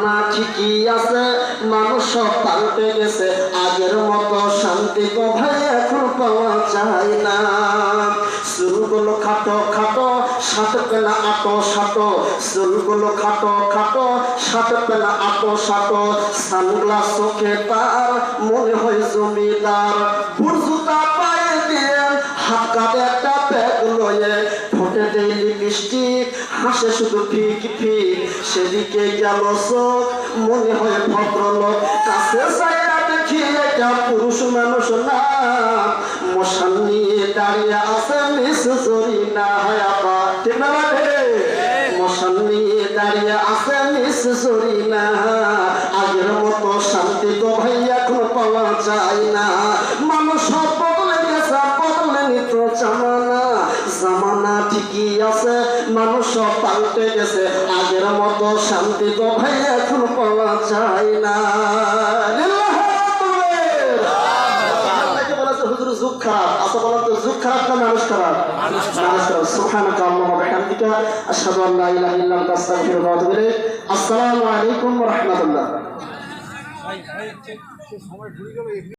জামানা ঠিকই আছে। মানুষ পাল্টে গেছে। আগের মতো শান্তি তো এখন পাওয়া যায় না। চুলগুলো খাটো খাটো, সাত পেলা আটো সাটো। চুলগুলো খাটো খাটো, সাত পেলা আটো সাটো। সানগ্লাস চোখে তার, মনে হয় জমিদার। বুর্জুতা পায়ে দিয়ে হাত লয়ে ঠোঁটে দেই লিপস্টিক হাসে শুধু ফিক ফিক সেদিকে গেল চোখ, মনে হয় ভদ্রলোক। কাছে দেখি এটা পুরুষ মানুষ না। মশান নিয়ে দাঁড়িয়ে আছে মিস জরি না হয় আপা ঠিক না মশান নিয়ে দাঁড়িয়ে আছে মিস না আগের মতো শান্তি তো ভাই এখন পাওয়া যায় না। মানুষ সব ঠিকই আছে মানুষ পাল্টে গেছে আগের মতো শান্তি তো ভাই এখন পাওয়া যায় না লিল্লাহি তাকবীর। আপনাকে বলেছে হুজুর যুগ খারাপ আচ্ছা বলেন তো যুগ খারাপ না মানুষ খারাপ মানুষ খারাপ সুবহানাকা আল্লাহুম্মা ওয়া আশহাদু আল্লা ইলাহা ইল্লা আনতা আস্তাগফিরুকা ওয়া আতুবু ইলাইক আসসালামু আলাইকুম ওয়া রাহমাতুল্লাহ